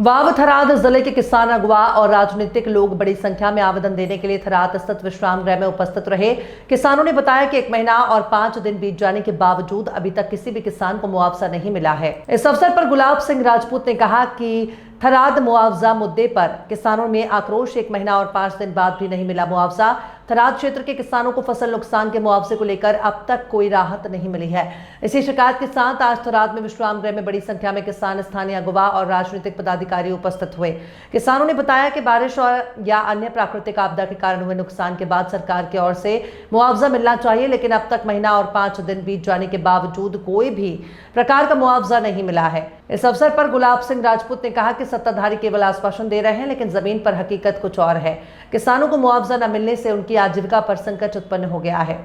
वाव थराद ज़िले के किसान अगवा और राजनीतिक लोग बड़ी संख्या में आवेदन देने के लिए थराद स्थित विश्राम गृह में उपस्थित रहे। किसानों ने बताया कि एक महीना और पाँच दिन बीत जाने के बावजूद अभी तक किसी भी किसान को मुआवजा नहीं मिला है। इस अवसर पर गुलाब सिंह राजपूत ने कहा कि थराद मुआवजा मुद्दे पर किसानों में आक्रोश। एक महीना और पाँच दिन बाद भी नहीं मिला मुआवजा। थराद क्षेत्र के किसानों को फ़सल नुकसान के मुआवजे को लेकर अब तक कोई राहत नहीं मिली है। इसी शिकायत के साथ आज थराद में विश्राम गृह में बड़ी संख्या में किसान स्थानीय अगवा और राजनीतिक पदाधिकारी उपस्थित हुए। किसानों ने बताया कि बारिश और या अन्य प्राकृतिक आपदा के कारण हुए नुकसान के बाद सरकार की ओर से मुआवजा मिलना चाहिए, लेकिन अब तक महीना और पाँच दिन बीत जाने के बावजूद कोई भी प्रकार का मुआवजा नहीं मिला है। इस अवसर पर गुलाब सिंह राजपूत ने कहा कि सत्ताधारी केवल आश्वासन दे रहे हैं लेकिन जमीन पर हकीकत कुछ और है किसानों को मुआवजा न मिलने से उनकी आजीविका पर संकट उत्पन्न हो गया है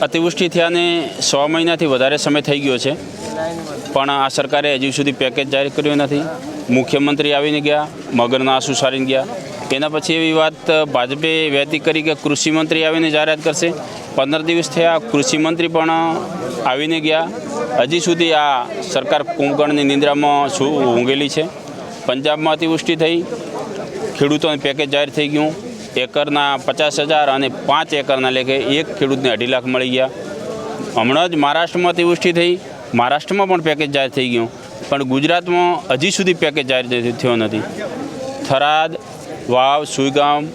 અતિવૃષ્ટિ થયાને સો મહિનાથી વધારે સમય થઈ ગયો છે પણ આ સરકારે હજુ સુધી પેકેજ જાહેર કર્યું નથી મુખ્યમંત્રી આવીને ગયા મગરના આંસુ સારીને ગયા એના પછી એવી વાત ભાજપે વહેતી કરી કે કૃષિમંત્રી આવીને જાહેરાત કરશે. પંદર દિવસ થયા કૃષિમંત્રી પણ આવીને ગયા. હજી સુધી આ સરકાર કુંભકર્ણની નિંદ્રામાં શું ઊંઘેલી છે. પંજાબમાં અતિવૃષ્ટિ થઈ, ખેડૂતોને પેકેજ જાહેર થઈ ગયું. એકરના પચાસ હજાર અને પાંચ એકરના લેખે એક ખેડૂતને અઢી લાખ મળી ગયા. હમણાં જ મહારાષ્ટ્રમાં અતિવૃષ્ટિ થઈ, મહારાષ્ટ્રમાં પણ પેકેજ જાહેર થઈ ગયું. પણ ગુજરાતમાં હજી સુધી પેકેજ જાહેર થયો નથી. થરાદ વાવ, સુઈગામ,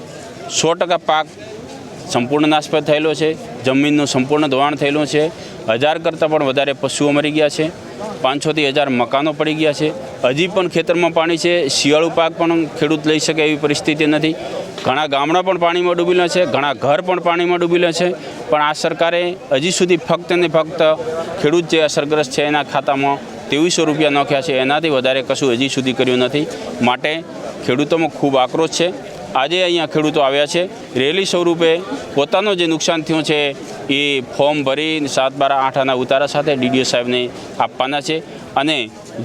સો ટકા પાક સંપૂર્ણ નાશપાત થયેલો છે. જમીનનું સંપૂર્ણ ધોવાણ થયેલું છે. હજાર કરતાં પણ વધારે પશુઓ મરી ગયા છે. પાંચસોથી હજાર મકાનો પડી ગયા છે. હજી પણ ખેતરમાં પાણી છે. શિયાળુ પાક પણ ખેડૂત લઈ શકે એવી પરિસ્થિતિ નથી. ઘણા ગામડા પણ પાણીમાં ડૂબેલા છે. ઘણા ઘર પણ પાણીમાં ડૂબેલા છે. પણ આ સરકારે હજી સુધી ફક્ત ને ફક્ત ખેડૂત જે અસરગ્રસ્ત છે એના ખાતામાં ત્રેવીસો રૂપિયા નાખ્યા છે. એનાથી વધારે કશું હજી સુધી કર્યું નથી. માટે ખેડૂતોમાં ખૂબ આક્રોશ છે. આજે અહીંયા ખેડૂતો આવ્યા છે. રેલી સ્વરૂપે પોતાનું જે નુકસાન થયું છે એ ફોર્મ ભરી સાત બાર આઠ આના ઉતારા સાથે ડીડીઓ સાહેબને આપવાના છે. અને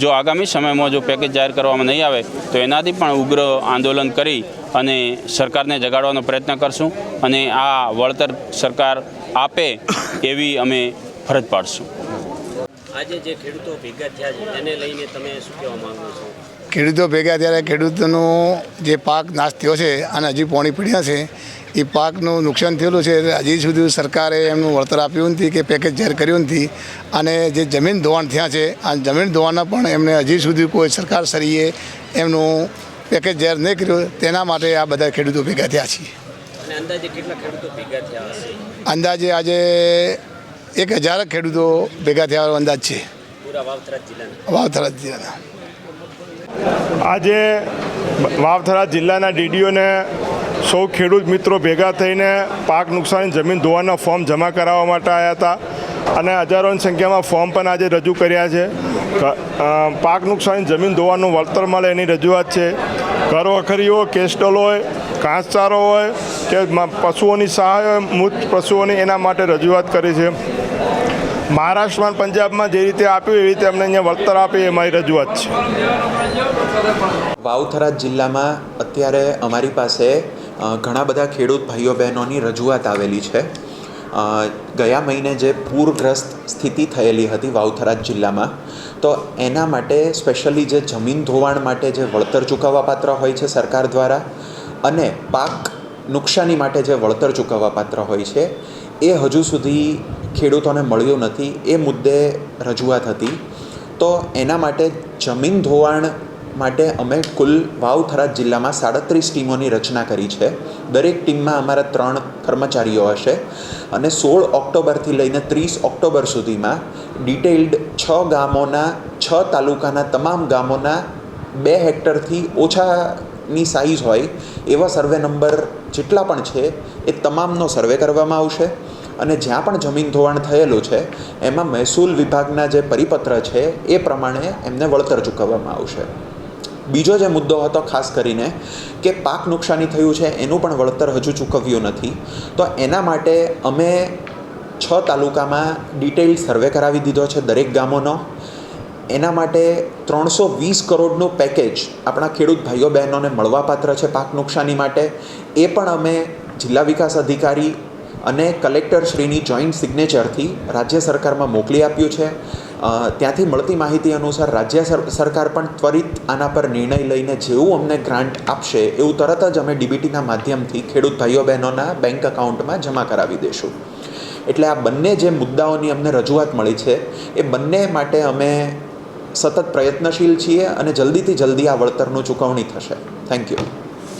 જો આગામી સમયમાં જો પેકેજ જાહેર કરવામાં નહીં આવે, તો એનાથી પણ ઉગ્ર આંદોલન કરી અને સરકારને જગાડવાનો પ્રયત્ન કરશું અને આ વળતર સરકાર આપે એવી અમે ફરજ પાડશું. આજે જે ખેડૂતો ભેગા થયા છે તેને લઈને તમે શું કહેવા માંગો છો? ખેડૂતો ભેગા ત્યારે ખેડૂતોનો જે પાક નાશ થયો છે અને હજી પોણી પડ્યા છે એ પાકનું નુકસાન થયેલું છે હજી સુધી સરકારે એમનું વળતર આપ્યું નથી કે પેકેજ જાહેર કર્યું નથી. અને જે જમીન ધોવાણ થયા છે આ જમીન ધોવાણના પણ એમને હજી સુધી કોઈ સરકાર સરીએ એમનું પેકેજ જાહેર નહીં કર્યું તેના માટે આ બધા ખેડૂતો ભેગા થયા છીએ. અંદાજે કેટલા ખેડૂતો ભેગા થયા અંદાજે આજે એક હજાર ખેડૂતો ભેગા થયા અંદાજ છે. વાવથરા જિલ્લાના. આજે વાવથરા જિલ્લાના ડીડીઓને સૌ ખેડૂત મિત્રો ભેગા થઈને પાક નુકસાની જમીન ધોવાના ફોર્મ જમા કરાવવા માટે આવ્યા હતા અને હજારોની સંખ્યામાં ફોર્મ પણ આજે રજૂ કર્યા છે. પાક નુકસાની જમીન ધોવાનું વળતર મળે એની રજૂઆત છે. ઘર વખરી હોય કેસ્ટલ હોય ઘાસચારો હોય કે પશુઓની સહાય હોય મૃત પશુઓની એના માટે રજૂઆત કરી છે. મહારાષ્ટ્રમાં પંજાબમાં જે રીતે આપ્યું, એવી રીતે અમને અહીંયા વળતર આપે એ મારી રજૂઆત છે. વાવથરા જિલ્લામાં અત્યારે અમારી પાસે ઘણા બધા ખેડૂત ભાઈઓ બહેનોની રજૂઆત આવેલી છે. ગયા મહિને જે પૂરગ્રસ્ત સ્થિતિ થયેલી હતી વાવથરા જિલ્લામાં, તો એના માટે સ્પેશિયલી જે જમીન ધોવાણ માટે જે વળતર ચૂકવવા પાત્ર હોય છે સરકાર દ્વારા, અને પાક નુકસાની માટે જે વળતર ચૂકવવા પાત્ર હોય છે, એ હજુ સુધી ખેડૂતોને મળ્યું નથી એ મુદ્દે રજૂઆત હતી. તો એના માટે જમીન ધોવાણ માટે અમે કુલ વાવથરા જિલ્લામાં સાડત્રીસ ટીમોની રચના કરી છે. દરેક ટીમમાં અમારા ત્રણ કર્મચારીઓ હશે અને સોળ ઓક્ટોબરથી લઈને ત્રીસ ઓક્ટોબર સુધીમાં ડિટેઇલ્ડ છ ગામોના, છ તાલુકાના તમામ ગામોના બે હેક્ટરથી ઓછાની સાઇઝ હોય એવા સર્વે નંબર જેટલા પણ છે એ તમામનો સર્વે કરવામાં આવશે. અને જ્યાં પણ જમીન ધોવાણ થયેલું છે, એમાં મહેસૂલ વિભાગના જે પરિપત્ર છે, એ પ્રમાણે એમને વળતર ચૂકવવામાં આવશે. બીજો જે મુદ્દો હતો, ખાસ કરીને, કે પાક નુકસાની થયું છે, એનું પણ વળતર હજુ ચૂકવ્યું નથી. તો એના માટે અમે છ તાલુકામાં ડિટેઇલ સર્વે કરાવી દીધો છે, દરેક ગામોનો. એના માટે ત્રણસો વીસ કરોડનું પેકેજ આપણા ખેડૂત ભાઈઓ બહેનોને મળવાપાત્ર છે પાક નુકસાની માટે. એ પણ અમે જિલ્લા વિકાસ અધિકારી અને કલેક્ટરશ્રીની જોઈન્ટ સિગ્નેચરથી રાજ્ય સરકારમાં મોકલી આપ્યું છે. ત્યાંથી મળતી માહિતી અનુસાર રાજ્ય સર- સરકાર પણ ત્વરિત આના પર નિર્ણય લઈને જેવું અમને ગ્રાન્ટ આપશે એવું તરત જ અમે ડીબીટીના માધ્યમથી ખેડૂત ભાઈઓ બહેનોના બેંક એકાઉન્ટમાં જમા કરાવી દઈશું એટલે આ બંને જે મુદ્દાઓની અમને રજૂઆત મળી છે, એ બંને માટે અમે સતત પ્રયત્નશીલ છીએ અને જલ્દીથી જલ્દી આ વળતરનું ચૂકવણી થશે. Thank you